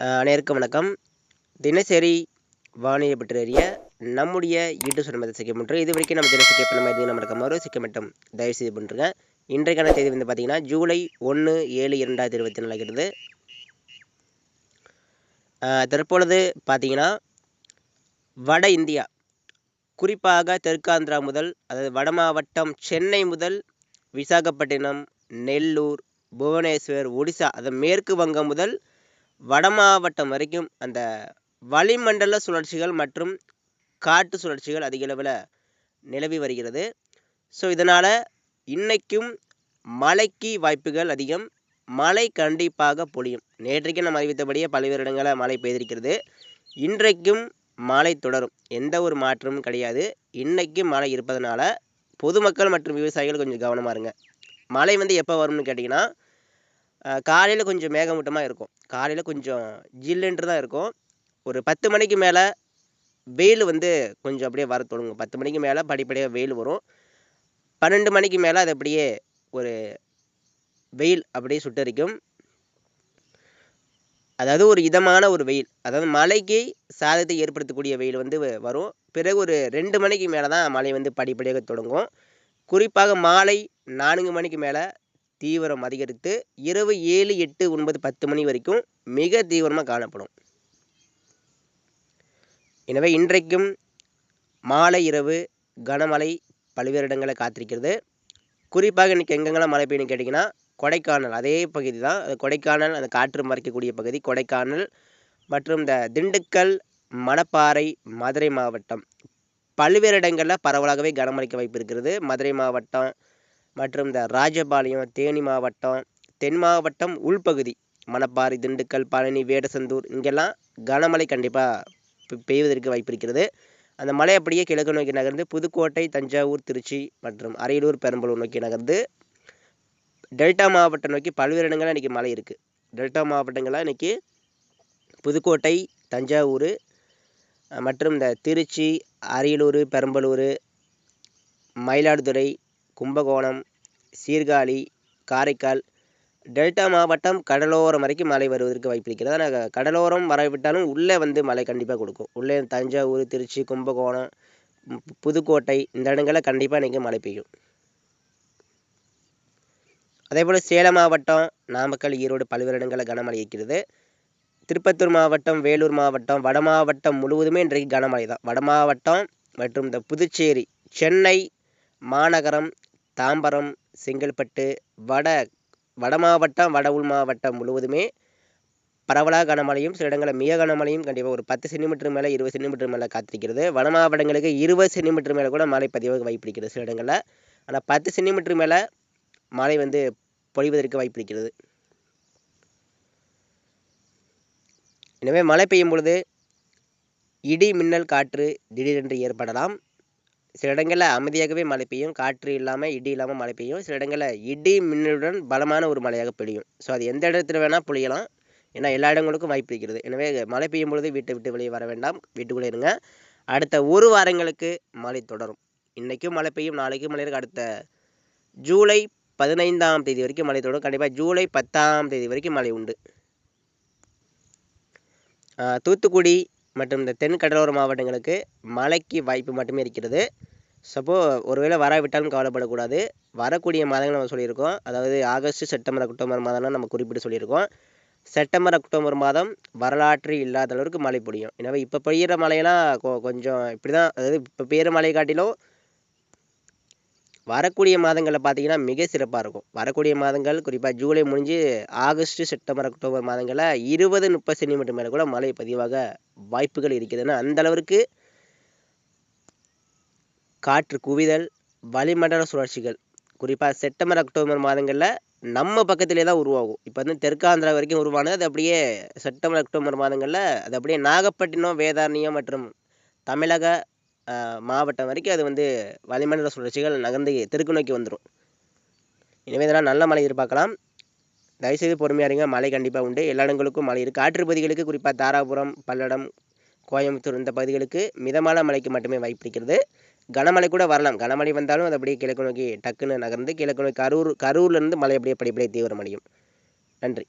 அஹ் அனைவருக்கும் வணக்கம். தினசரி வானிலை பற்றி அறிய நம்முடைய யூடியூப் சேனல் மதம் சிக்கம் பண்ணுறோம் இது வரைக்கும் நம்ம தினசரி கேட்ப நம்ம எதுவும் நம்ம இருக்க மாதிரி சிக்க மட்டும் தயவு செய்து பண்ணுறேங்க இன்றைக்கான தேதி வந்து பார்த்தீங்கன்னா ஜூலை ஒன்று ஏழு இரண்டாயிரத்தி இருபத்தி நாலாகிறது தற்பொழுது பார்த்தீங்கன்னா வட இந்தியா குறிப்பாக தெற்காந்திரா முதல் அதாவது வட மாவட்டம் சென்னை முதல் விசாகப்பட்டினம் நெல்லூர் புவனேஸ்வர் ஒடிசா அதை மேற்கு வங்கம் முதல் வட மாவட்டம் வரைக்கும் அந்த வளிமண்டல சுழற்சிகள் மற்றும் காட்டு சுழற்சிகள் அதிகளவில் நிலவி வருகிறது. ஸோ இதனால் இன்றைக்கும் மழைக்கு வாய்ப்புகள் அதிகம். மழை கண்டிப்பாக பொழியும். நேற்றைக்கு நம்ம அறிவித்தபடியே பல்வேறு இடங்களில் மழை பெய்திருக்கிறது. இன்றைக்கும் மழை தொடரும். எந்த ஒரு மாற்றமும் கிடையாது. இன்றைக்கும் மழை இருப்பதனால பொதுமக்கள் மற்றும் விவசாயிகள் கொஞ்சம் கவனமாக இருங்க. மழை வந்து எப்போ வரும்னு கேட்டிங்கன்னா காலையில் கொஞ்சம் மேகமூட்டமாக இருக்கும். காலையில் கொஞ்சம் ஜில்லுன்ட்டு தான் இருக்கும். ஒரு பத்து மணிக்கு மேலே வெயில் வந்து கொஞ்சம் அப்படியே வர தொடங்கும். பத்து மணிக்கு மேலே படிப்படியாக வெயில் வரும். பன்னெண்டு மணிக்கு மேலே அது அப்படியே ஒரு வெயில் அப்படியே சுட்டரிக்கும். அதாவது ஒரு இதமான ஒரு வெயில். அதாவது மழைக்கு சாதத்தை ஏற்படுத்தக்கூடிய வெயில் வந்து வ- வரும். பிறகு ஒரு ரெண்டு மணிக்கு மேலே தான் மழை வந்து படிப்படியாக தொடங்கும். குறிப்பாக மாலை நான்கு மணிக்கு மேலே தீவிரம் அதிகரித்து இரவு ஏழு எட்டு ஒன்பது பத்து மணி வரைக்கும் மிக தீவிரமாக காணப்படும். எனவே இன்றைக்கும் மாலை இரவு கனமழை பல்வேறு இடங்களை காத்திருக்கிறது. குறிப்பாக இன்றைக்கி எங்கெங்கெல்லாம் மழை பெய்யும்னு கேட்டிங்கன்னா கொடைக்கானல் அதே பகுதி தான். அது கொடைக்கானல் அந்த காற்று மறைக்கக்கூடிய பகுதி கொடைக்கானல் மற்றும் இந்த திண்டுக்கல் மணப்பாறை மதுரை மாவட்டம். பல்வேறு இடங்களில் பரவலாகவே கனமழைக்கு வாய்ப்பு இருக்கிறது. மதுரை மாவட்டம் மற்றும் இந்த ராஜபாளையம் தேனி மாவட்டம் தென் மாவட்டம் உள்பகுதி மணப்பாறை திண்டுக்கல் பழனி வேடசந்தூர் இங்கெல்லாம் கனமழை கண்டிப்பாக பெய்வதற்கு வாய்ப்பு இருக்கிறது அந்த மலை அப்படியே கிழக்கு நோக்கி நகர்ந்து புதுக்கோட்டை தஞ்சாவூர் திருச்சி மற்றும் அரியலூர் பெரம்பலூர் நோக்கி நகர்ந்து டெல்டா மாவட்டம் நோக்கி பல்வேறு இடங்களில் இன்றைக்கி மழை இருக்குது டெல்டா மாவட்டங்களில் இன்றைக்கி புதுக்கோட்டை தஞ்சாவூர் மற்றும் இந்த திருச்சி அரியலூர் பெரம்பலூர் மயிலாடுதுறை கும்பகோணம் சீர்காழி காரைக்கால் டெல்டா மாவட்டம் கடலோரம் வரைக்கும் மழை வருவதற்கு வாய்ப்பிருக்கிறது ஆனால் கடலோரம் வரவிட்டாலும் உள்ளே வந்து மழை கண்டிப்பாக கொடுக்கும். உள்ளே தஞ்சாவூர் திருச்சி கும்பகோணம் புதுக்கோட்டை இந்த இடங்களில் கண்டிப்பாக இன்றைக்கி மழை பெய்யும். அதே போல் சேலம் மாவட்டம் நாமக்கல் ஈரோடு பல்வேறு இடங்களில் கனமழை இருக்கிறது. திருப்பத்தூர் மாவட்டம் வேலூர் மாவட்டம் வட மாவட்டம் முழுவதுமே இன்றைக்கு கனமழை தான் வட மாவட்டம் மற்றும் இந்த புதுச்சேரி சென்னை மாநகரம் தாம்பரம் செங்கல்பட்டு வட வட மாவட்டம் வட உள் மாவட்டம் முழுவதுமே பரவலாக கனமழையும் சில இடங்களில் மிக கனமழையும் கண்டிப்பாக ஒரு பத்து சென்டிமீட்டர் மேலே இருபது சென்டிமீட்டர் மேலே காத்திருக்கிறது. வட மாவட்டங்களுக்கு இருபது சென்டிமீட்டர் மேலே கூட மழை பதிவாக வாய்ப்பிருக்கிறது சில இடங்களில். ஆனால் பத்து சென்டிமீட்டர் மேலே மழை வந்து பொழிவதற்கு வாய்ப்பிருக்கிறது. எனவே மழை பெய்யும் பொழுது இடி மின்னல் காற்று திடீரென்று ஏற்படலாம். சில இடங்களில் அமைதியாகவே மழை பெய்யும். காற்று இல்லாமல் இடி இல்லாமல் மழை பெய்யும். சில இடங்களில் இடி மின்னலுடன் பலமான ஒரு மழையாக பெய்யும். ஸோ அது எந்த இடத்துல வேணால் பொழியலாம். ஏன்னா எல்லா இடங்களுக்கும் வாய்ப்பு இருக்கிறது. எனவே மழை பெய்யும் பொழுது வீட்டை விட்டு வெளியே வர வேண்டாம். வீட்டுக்குள்ளே இருங்க. அடுத்த ஒரு வாரங்களுக்கு மழை தொடரும். இன்றைக்கும் மழை பெய்யும். நாளைக்கும் மழை இருக்கு. அடுத்த ஜூலை பதினைந்தாம் தேதி வரைக்கும் மழை தொடரும். கண்டிப்பாக ஜூலை பத்தாம் தேதி வரைக்கும் மழை உண்டு. தூத்துக்குடி மற்றும் இந்த தென் கடலோர மாவட்டங்களுக்கு மழைக்கு வாய்ப்பு மட்டுமே இருக்கிறது. சப்போ ஒருவேளை வராவிட்டாலும் கவலைப்படக்கூடாது. வரக்கூடிய மாதங்கள் நம்ம சொல்லியிருக்கோம். அதாவது ஆகஸ்ட் செப்டம்பர் அக்டோபர் மாதம்லாம் நம்ம குறிப்பிட்டு சொல்லியிருக்கோம். செப்டம்பர் அக்டோபர் மாதம் வரலாற்று இல்லாத அளவுக்கு மழை பொழியும். எனவே இப்போ பெய்கிற மழையெல்லாம் கொ- கொஞ்சம் இப்படி தான் அதாவது இப்போ பெய்கிற மழை காட்டிலும் வரக்கூடிய மாதங்களில் பார்த்தீங்கன்னா மிக சிறப்பாக இருக்கும். வரக்கூடிய மாதங்கள் குறிப்பாக ஜூலை முடிஞ்சு ஆகஸ்ட் செப்டம்பர் அக்டோபர் மாதங்களில் இருபது முப்பது சென்டிமீட்டர் மேலே கூட மழை பதிவாக வாய்ப்புகள் இருக்குதுன்னா அந்த அளவிற்கு காற்று குவிதல் வளிமண்டல சுழற்சிகள் குறிப்பாக செப்டம்பர் அக்டோபர் மாதங்களில் நம்ம பக்கத்திலே தான் உருவாகும். இப்போ வந்து தெற்காந்திரா வரைக்கும் உருவானது அது அப்படியே செப்டம்பர் அக்டோபர் மாதங்களில் அது அப்படியே நாகப்பட்டினம் வேதாரண்யம் மற்றும் தமிழக மாவட்டம் வரைக்கும் அது வந்து வளிமண்டல சுழற்சிகள் நகர்ந்து தெற்கு நோக்கி வந்துடும் எனவே இதெல்லாம் நல்ல மழை எதிர்பார்க்கலாம். தயவுசெய்து பொறுமையாக இருங்க. மழை கண்டிப்பாக உண்டு. எல்லா இடங்களுக்கும் மழை இருக்குது காற்று பகுதிகளுக்கு குறிப்பாக தாராபுரம் பல்லடம் கோயம்புத்தூர் இந்த பகுதிகளுக்கு மிதமான மழைக்கு மட்டுமே வாய்ப்பு இருக்கிறது. கனமழை கூட வரலாம். கனமழை வந்தாலும் அது அப்படியே கிழக்கு நோக்கி டக்குன்னு நகர்ந்து கிழக்கு நோக்கி கரூர் கரூர்லேருந்து மழை அப்படியே படிப்படியே தீவிரமடையும். நன்றி.